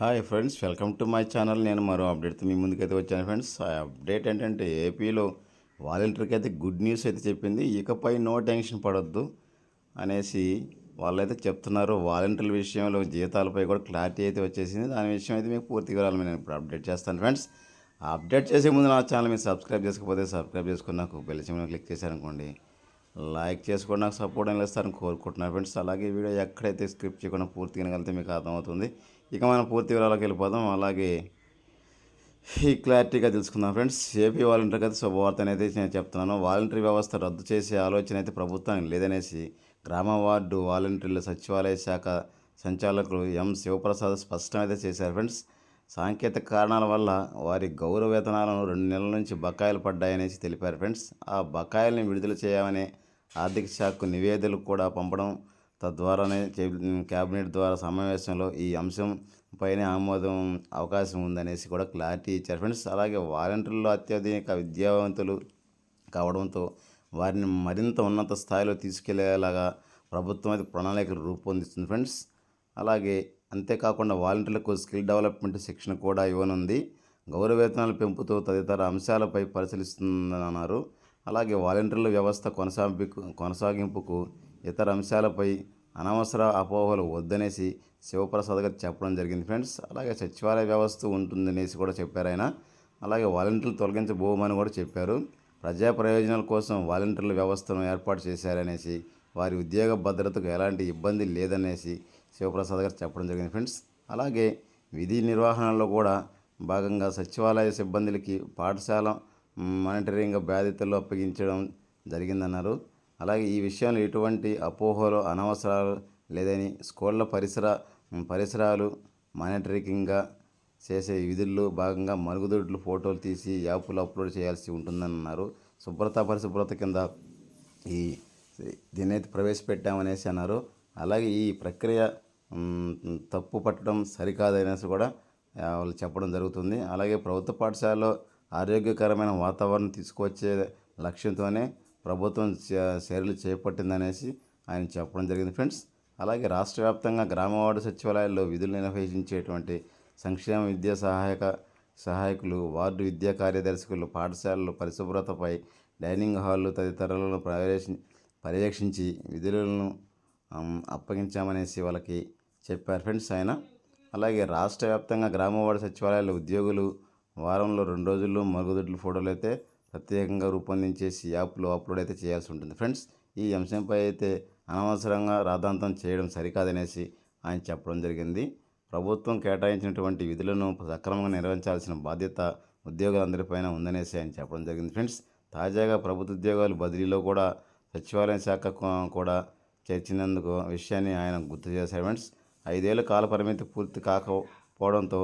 Hi friends welcome to my channel నేను మరో అప్డేట్తో మీ ముందుకైతే వచ్చాను ఫ్రెండ్స్ ఆ అప్డేట్ ఏంటంటే ఏపీలో వాలంటీర్కి అయితే గుడ్ న్యూస్ అయితే చెప్పింది. ఇకపై నో టెన్షన్ పడొద్దు అనేసి వాళ్ళైతే చెప్తున్నారు. వాలంటీర్ల విషయంలో జీతాలపై కూడా క్లారిటీ అయితే వచ్చేసింది. దాని విషయం అయితే మీకు పూర్తి వివరాలు నేను ఇప్పుడు అప్డేట్ చేస్తాను ఫ్రెండ్స్ అప్డేట్ చేసే ముందు నా ఛానల్ మీరు సబ్స్క్రైబ్ చేసుకోకపోతే సబ్స్క్రైబ్ చేసుకుని నాకు బెల్ సింబల్ క్లిక్ చేశారనుకోండి. లైక్ చేసుకొని నాకు సపోర్ట్ అని ఇస్తారని కోరుకుంటున్నాను ఫ్రెండ్స్ అలాగే వీడియో ఎక్కడైతే స్క్రిప్ట్ చేయకుండా పూర్తిగా కలిగితే మీకు అర్థమవుతుంది. ఇక మనం పూర్తి వివరాలకు వెళ్ళిపోదాం. అలాగే ఈ క్లారిటీగా తెలుసుకుందాం ఫ్రెండ్స్. ఏపీ వాలంటీర్ అయితే శుభవార్త అనేది నేను చెప్తున్నాను. వాలంటీర్ వ్యవస్థ రద్దు చేసే ఆలోచన అయితే ప్రభుత్వానికి లేదనేసి గ్రామ వార్డు వాలంటీర్ల సచివాలయ శాఖ సంచాలకులు ఎం శివప్రసాద్ స్పష్టం అయితే చేశారు ఫ్రెండ్స్. సాంకేతిక కారణాల వల్ల వారి గౌరవ వేతనాలను రెండు నెలల నుంచి బకాయిలు పడ్డాయనేసి తెలిపారు ఫ్రెండ్స్. ఆ బకాయిల్ని విడుదల చేయమనే ఆర్థిక శాఖకు నివేదికలు కూడా పంపడం తద్వారానే క్యాబినెట్ ద్వారా సమావేశంలో ఈ అంశం పైన ఆమోదం అవకాశం ఉందనేసి కూడా క్లారిటీ ఇచ్చారు. ఫ్రెండ్స్ అలాగే వాలంటీర్లు అత్యధిక విద్యావంతులు కావడంతో వారిని మరింత ఉన్నత స్థాయిలో తీసుకెళ్ళేలాగా ప్రభుత్వం అయితే ప్రణాళికలు రూపొందిస్తుంది. ఫ్రెండ్స్ అలాగే అంతేకాకుండా వాలంటీర్లకు స్కిల్ డెవలప్మెంట్ శిక్షణ కూడా ఇవ్వనుంది. గౌరవ వేతనాల పెంపుతో తదితర అంశాలపై పరిశీలిస్తుందని అన్నారు అలాగే వాలంటీర్ల వ్యవస్థ కొనసాగింపు కొనసాగింపుకు ఇతర అంశాలపై అనవసర అపోహలు వద్దనేసి శివప్రసాద్ గారు చెప్పడం జరిగింది. ఫ్రెండ్స్ అలాగే సచివాలయ వ్యవస్థ ఉంటుందనేసి కూడా చెప్పారు ఆయన. అలాగే వాలంటీర్లు తొలగించబోమని కూడా చెప్పారు. ప్రజా ప్రయోజనాల కోసం వాలంటీర్ల వ్యవస్థను ఏర్పాటు చేశారనేసి వారి ఉద్యోగ భద్రతకు ఎలాంటి ఇబ్బంది లేదనేసి శివప్రసాద్ గారు చెప్పడం జరిగింది. ఫ్రెండ్స్ అలాగే విధి నిర్వహణలో కూడా భాగంగా సచివాలయ సిబ్బందులకి పాఠశాల మానిటరింగ్ బాధ్యతలు అప్పగించడం జరిగిందన్నారు. అలాగే ఈ విషయంలో ఎటువంటి అపోహలు అనవసరాలు లేదని స్కూళ్ళ పరిసర పరిసరాలు మానిటరింగ్గా చేసే విధుల్లో భాగంగా మరుగుదొడ్లు ఫోటోలు తీసి యాప్లో అప్లోడ్ చేయాల్సి ఉంటుందని అన్నారు శుభ్రత పరిశుభ్రత కింద ఈ దీన్నైతే ప్రవేశపెట్టామనేసి అన్నారు. అలాగే ఈ ప్రక్రియ తప్పు పట్టడం సరికాదనేసి కూడా వాళ్ళు చెప్పడం జరుగుతుంది. అలాగే ప్రభుత్వ పాఠశాలలో ఆరోగ్యకరమైన వాతావరణం తీసుకొచ్చే లక్ష్యంతోనే ప్రభుత్వం చర్యలు చేపట్టిందనేసి ఆయన చెప్పడం జరిగింది. ఫ్రెండ్స్ అలాగే రాష్ట్ర వ్యాప్తంగా గ్రామవార్డు సచివాలయాల్లో విధులు నిర్వహించేటువంటి సంక్షేమ విద్యా సహాయక సహాయకులు వార్డు విద్యా కార్యదర్శకులు పాఠశాలలు పరిశుభ్రతపై డైనింగ్ హాళ్ళు తదితరాలను పర్యవేక్షి పర్యవేక్షించి విధులను అప్పగించామనేసి వాళ్ళకి చెప్పారు. ఫ్రెండ్స్ ఆయన అలాగే రాష్ట్ర వ్యాప్తంగా గ్రామవార్డు సచివాలయాల ఉద్యోగులు వారంలో రెండు రోజుల్లో మరుగుదొడ్ల ఫోటోలు అయితే ప్రత్యేకంగా రూపొందించేసి యాప్లో అప్లోడ్ అయితే చేయాల్సి ఉంటుంది. ఫ్రెండ్స్ ఈ అంశంపై అయితే అనవసరంగా రాద్ధాంతం చేయడం సరికాదనేసి ఆయన చెప్పడం జరిగింది. ప్రభుత్వం కేటాయించినటువంటి విధులను సక్రమంగా నిర్వహించాల్సిన బాధ్యత ఉద్యోగులందరిపైన ఉందనేసి ఆయన చెప్పడం జరిగింది. ఫ్రెండ్స్ తాజాగా ప్రభుత్వ ఉద్యోగాలు బదిలీలో కూడా సచివాలయ శాఖ కూడా చేర్చినందుకు విషయాన్ని ఆయన గుర్తు చేశారు. ఫ్రెండ్స్ ఐదేళ్ళ కాల పరిమితి పూర్తి కాకపోవడంతో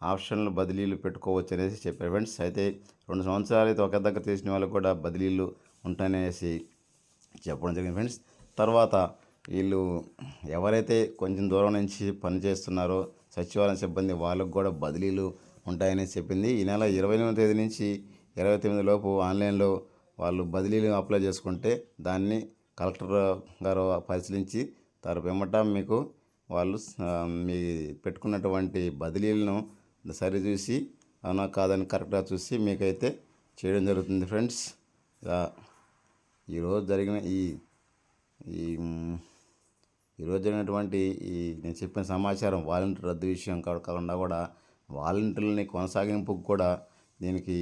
ఆప్షన్లు బదిలీలు పెట్టుకోవచ్చు అనేసి చెప్పారు. ఫ్రెండ్స్ అయితే రెండు సంవత్సరాలు అయితే ఒక దగ్గర చేసిన వాళ్ళకి కూడా బదిలీలు ఉంటాయనేసి చెప్పడం జరిగింది. ఫ్రెండ్స్ తర్వాత వీళ్ళు ఎవరైతే కొంచెం దూరం నుంచి పని చేస్తున్నారో సచివాలయం సిబ్బంది వాళ్ళకు కూడా బదిలీలు ఉంటాయని చెప్పింది. ఈ నెల ఇరవై ఎనిమిది తేదీ నుంచి ఇరవై తొమ్మిది లోపు ఆన్లైన్లో వాళ్ళు బదిలీలు అప్లై చేసుకుంటే దాన్ని కలెక్టర్ గారు పరిశీలించి తరపు పిమ్మట మీకు వాళ్ళు మీ పెట్టుకున్నటువంటి బదిలీలను సరి చూసి అవునా కాదని కరెక్ట్గా చూసి మీకైతే చేయడం జరుగుతుంది ఫ్రెండ్స్. ఇలా ఈరోజు జరిగిన ఈ ఈ ఈరోజు జరిగినటువంటి ఈ నేను చెప్పిన సమాచారం వాలంటీర్ రద్దు విషయం కాకుండా కూడా వాలంటీర్లని కొనసాగింపుకు కూడా దీనికి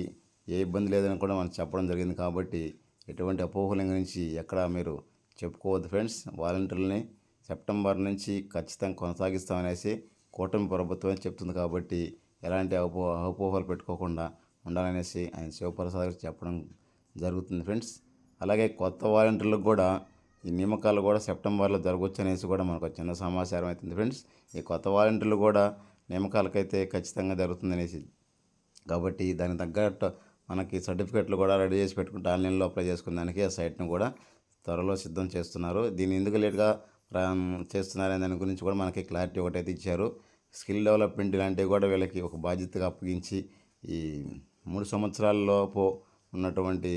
ఏ ఇబ్బంది లేదని కూడా మనం చెప్పడం జరిగింది కాబట్టి ఎటువంటి అపోహల గురించి ఎక్కడ మీరు చెప్పుకోవద్దు ఫ్రెండ్స్. వాలంటీర్లని సెప్టెంబర్ నుంచి ఖచ్చితంగా కొనసాగిస్తామనేసి కూటమి ప్రభుత్వం చెప్తుంది కాబట్టి ఎలాంటి అపో అపోహలు పెట్టుకోకుండా ఉండాలనేసి ఆయన శివప్రసాద్ గారు చెప్పడం జరుగుతుంది ఫ్రెండ్స్. అలాగే కొత్త వాలంటీర్లకు కూడా ఈ నియామకాలు కూడా సెప్టెంబర్లో జరగవచ్చు అనేసి కూడా మనకు చిన్న సమాచారం అవుతుంది ఫ్రెండ్స్. ఈ కొత్త వాలంటీర్లు కూడా నియామకాలకైతే ఖచ్చితంగా జరుగుతుందనేసి. కాబట్టి దానికి తగ్గట్టు మనకి సర్టిఫికెట్లు కూడా రెడీ చేసి పెట్టుకుంటే ఆన్లైన్లో అప్లై చేసుకునే దానికి ఆ సైట్ను కూడా త్వరలో సిద్ధం చేస్తున్నారు. దీన్ని ఎందుకు లేట్గా ప్రయాణం చేస్తున్నారనే దాని గురించి కూడా మనకి క్లారిటీ ఒకటైతే ఇచ్చారు. స్కిల్ డెవలప్మెంట్ ఇలాంటివి కూడా వీళ్ళకి ఒక బాధ్యతగా అప్పగించి ఈ మూడు సంవత్సరాలలోపు ఉన్నటువంటి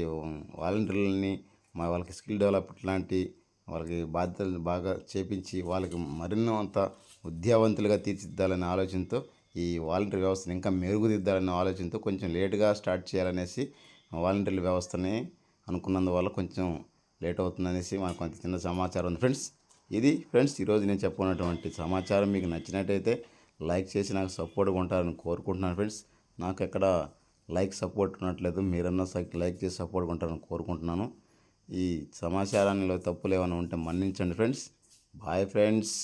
వాలంటీర్లని మా వాళ్ళకి స్కిల్ డెవలప్మెంట్ లాంటి వాళ్ళకి బాధ్యతలు బాగా చేపించి వాళ్ళకి మరింత అంత ఉద్యావంతులుగా తీర్చిదిద్దాలనే ఆలోచనతో ఈ వాలంటీర్ వ్యవస్థను ఇంకా మెరుగుదిద్దాలనే ఆలోచనతో కొంచెం లేటుగా స్టార్ట్ చేయాలనేసి వాలంటీర్ల వ్యవస్థని అనుకున్నందువల్ల కొంచెం లేట్ అవుతుందనేసి మనకు కొంత చిన్న సమాచారం ఉంది. ఫ్రెండ్స్ ఇది ఫ్రెండ్స్ ఈరోజు నేను చెప్పుకున్నటువంటి సమాచారం మీకు నచ్చినట్టయితే లైక్ చేసి నాకు సపోర్ట్గా ఉంటారని కోరుకుంటున్నాను ఫ్రెండ్స్. నాకు ఎక్కడ లైక్ సపోర్ట్ ఉండట్లేదు మీరన్నా లైక్ చేసి సపోర్ట్గా ఉంటారని కోరుకుంటున్నాను. ఈ సమాచారాన్ని తప్పులు ఏమైనా ఉంటే మన్నించండి ఫ్రెండ్స్. Bye friends.